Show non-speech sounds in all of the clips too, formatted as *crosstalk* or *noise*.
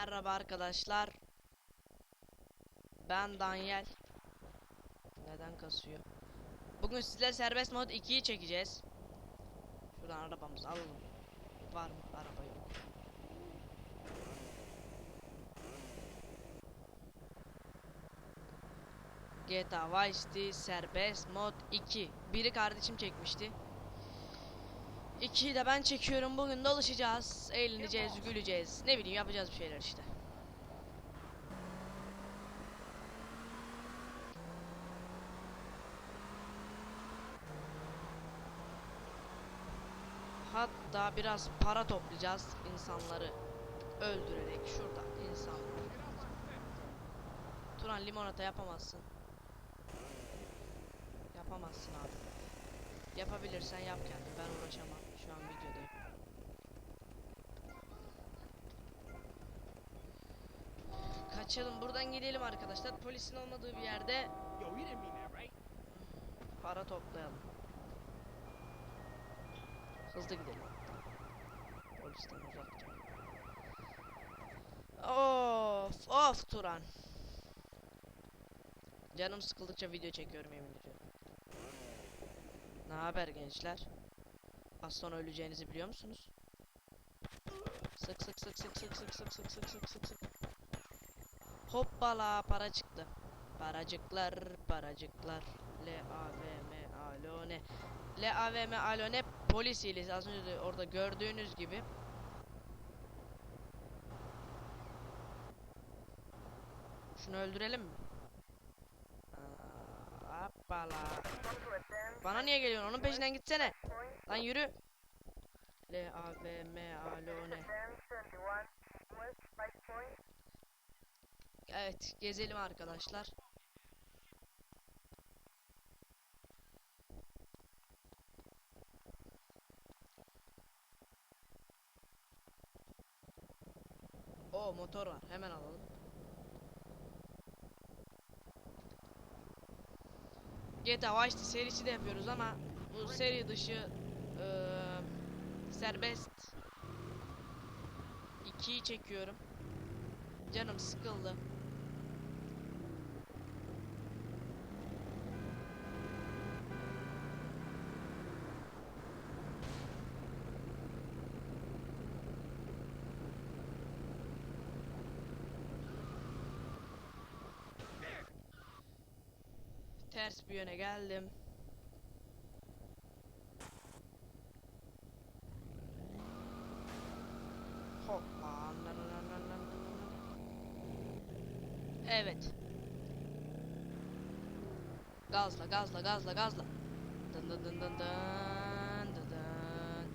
Merhaba arkadaşlar. Ben Daniel. Neden kasıyor? Bugün sizle serbest mod 2'yi çekeceğiz. Şuradan arabamızı alalım. Var mı? Araba yok. GTA Vice City serbest mod 2. Biri kardeşim çekmişti. İkiyi de ben çekiyorum. Bugün dolaşacağız, eğleneceğiz, güleceğiz. Ne bileyim yapacağız bir şeyler işte. Hatta biraz para toplayacağız insanları öldürerek şurada insanları. Turan limonata yapamazsın. Yapamazsın abi. Yapabilirsen yap kendin. Ben uğraşamam. Şu an videodayım. Kaçalım. Buradan gidelim arkadaşlar. Polisin olmadığı bir yerde para toplayalım. Hızlı gidelim. Polisten uzakça. Of of Turan. Canım sıkıldıkça video çekiyorum yemin ediyorum. Ne haber gençler? Az sonra öleceğinizi biliyor musunuz? Sık sık sık sık sık sık sık sık sık sık sık sık. Hoppala para çıktı. Paracıklar paracıklar. L A V M A L A V M A L O N polis hilesi az önce de orada gördüğünüz gibi. Şunu öldürelim mi? Hoppala. Bana niye geliyorsun? Onun peşinden gitsene. Lan yürü. L A V M A L O N. Evet, gezelim arkadaşlar. O motor var. Hemen alalım. GTA Vice serisi de yapıyoruz ama bu seri dışı eee, serbest 2'yi çekiyorum. Canım sıkıldı. Ters bir yöne geldim. Hoppa. Evet. Gazla gazla gazla gazla. Dın dın dın dın dın dın dın.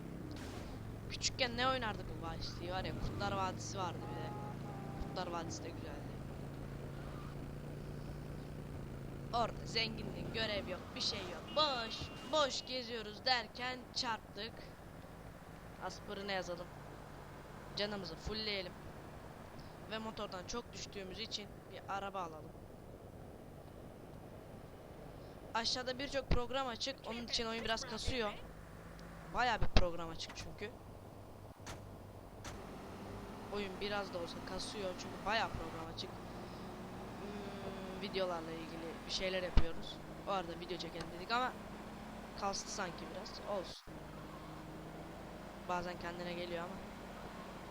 Küçükken ne oynardık bu Vice var ya Kurtlar Vadisi vardı bir de. Kurtlar Vadisi de güzeldi. Orada zenginliğin görev yok, bir şey yok. Boş, boş geziyoruz derken çarptık. Aspırını yazalım. Canımızı fullleyelim. Ve motordan çok düştüğümüz için bir araba alalım. Aşağıda birçok program açık. Onun için oyun biraz kasıyor. Baya bir program açık çünkü. Oyun biraz da olsa kasıyor çünkü baya program açık. Hmm, videolarla ilgili bir şeyler yapıyoruz. O arada video çekelim dedik ama kastı sanki biraz. Olsun. Bazen kendine geliyor ama.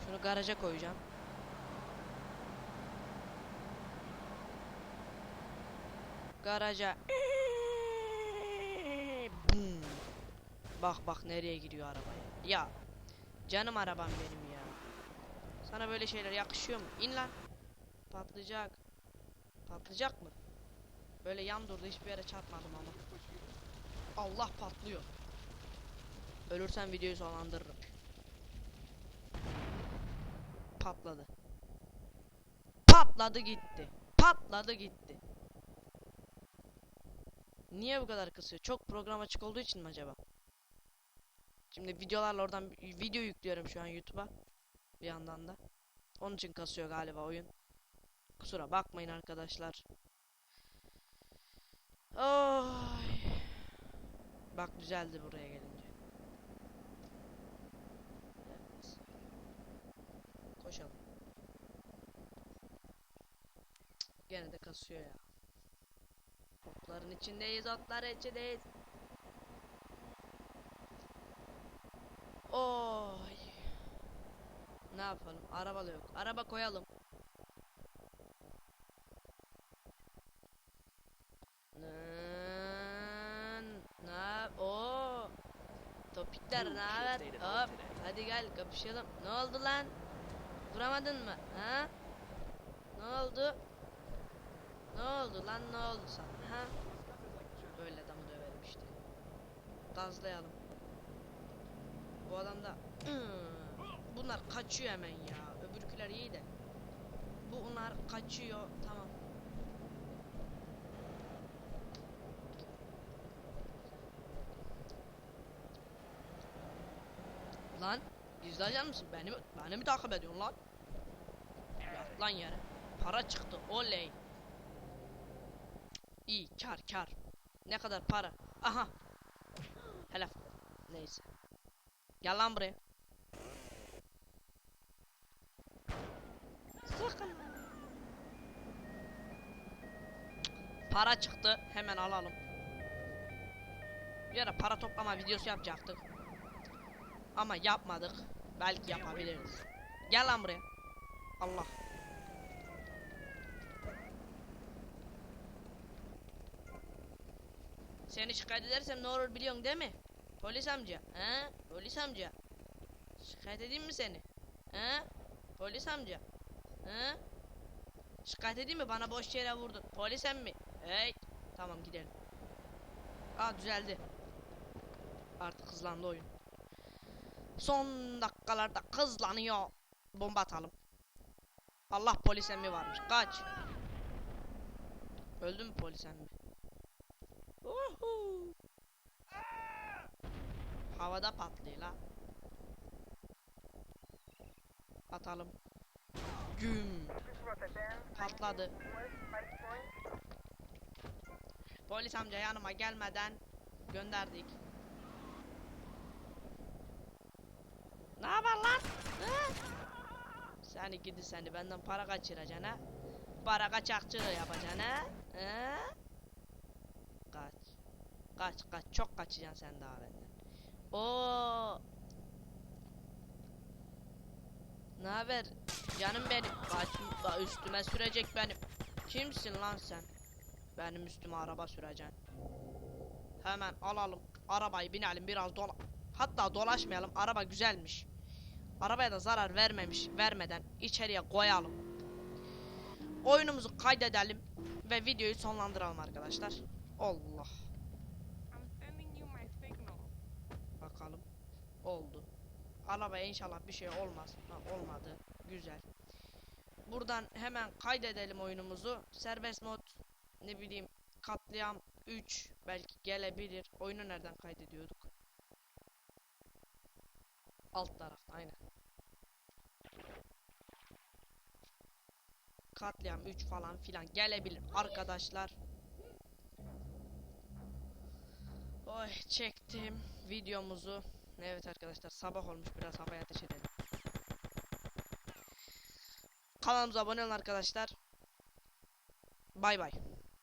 Şunu garaja koyacağım. Garaja. Bak bak nereye giriyor arabaya. Ya. Canım arabam benim ya. Sana böyle şeyler yakışıyor mu? İn lan. Patlayacak. Patlayacak mı? Böyle yan durdu hiçbir yere çarpmadım ama. Allah patlıyor. Ölürsen videoyu sonlandırırım. Patladı. Patladı gitti. Patladı gitti. Niye bu kadar kısıyor? Çok program açık olduğu için mi acaba? Şimdi videolarla oradan video yüklüyorum şu an YouTube'a. Bir yandan da. Onun için kasıyor galiba oyun. Kusura bakmayın arkadaşlar. Ay. Bak düzeldi buraya gelince. Koşalım. Gene de kasıyor ya. Otların içindeyiz, otların içindeyiz. Oy. Ne yapalım? Araba da yok. Araba koyalım. Nın, Ne yap? Oo. Topikler ne haber? Hop. Hadi gel kapışalım. Ne oldu lan? Vuramadın mı? Ha? Ne oldu? Ne oldu lan? Ne oldu sana? Ha? Böyle adamı döverim işte. Gazlayalım. Bu adam da *clears throat* bunlar kaçıyor hemen ya. Öbürküler iyi de. Bunlar kaçıyor. Tamam. Lan ajan mısın? Beni, beni mi takip ediyorsun lan? Yat lan yere. Para çıktı. Oley. İyi kar kar. Ne kadar para? Aha. Helal. Neyse. Gel lan buraya. Sakın. Para çıktı. Hemen alalım. Bir ara para toplama videosu yapacaktık. Ama yapmadık. Belki yapabiliriz. Gel lan. Allah. Seni şikayet edersem ne olur biliyorsun değil mi? Polis amca. He? Polis amca. Şikayet edeyim mi seni? He? Polis amca. He? Şikayet edeyim mi? Bana boş yere vurdun. Polis emmi. Hey. Tamam gidelim. Aa düzeldi. Artık hızlandı oyun. Son dakikalarda hızlanıyor. Bomba atalım. Allah polis emmi varmış. Kaç. Öldü mü polis emmi? Havada patlıyor la. Atalım. Güm. Patladı. Polis amca yanıma gelmeden gönderdik. Haber lan? Hı? Seni gidi seni benden para kaçıracaksın ha? Para kaçakçılığı yapacaksın ha? Hı? Kaç. Kaç kaç çok kaçacaksın sen daha benden. Oo. Ne haber? Canım benim. Kaç üstüme sürecek benim. Kimsin lan sen? Benim üstüme araba süreceksin. Hemen alalım. Arabayı binelim biraz dola. Hatta dolaşmayalım. Araba güzelmiş. Arabaya da zarar vermemiş. Vermeden içeriye koyalım. Oyunumuzu kaydedelim ve videoyu sonlandıralım arkadaşlar. Allah. Bakalım. Oldu. Arabaya inşallah bir şey olmaz. Ha, olmadı. Güzel. Buradan hemen kaydedelim oyunumuzu. Serbest mod ne bileyim katliam 3 belki gelebilir. Oyunu nereden kaydediyorduk? Alt tarafta aynen. Katliam 3 falan filan gelebilir arkadaşlar. Oy çektim videomuzu. Evet arkadaşlar sabah olmuş biraz havaya ateş edelim. Kanalımıza abone olun arkadaşlar. Bay bay.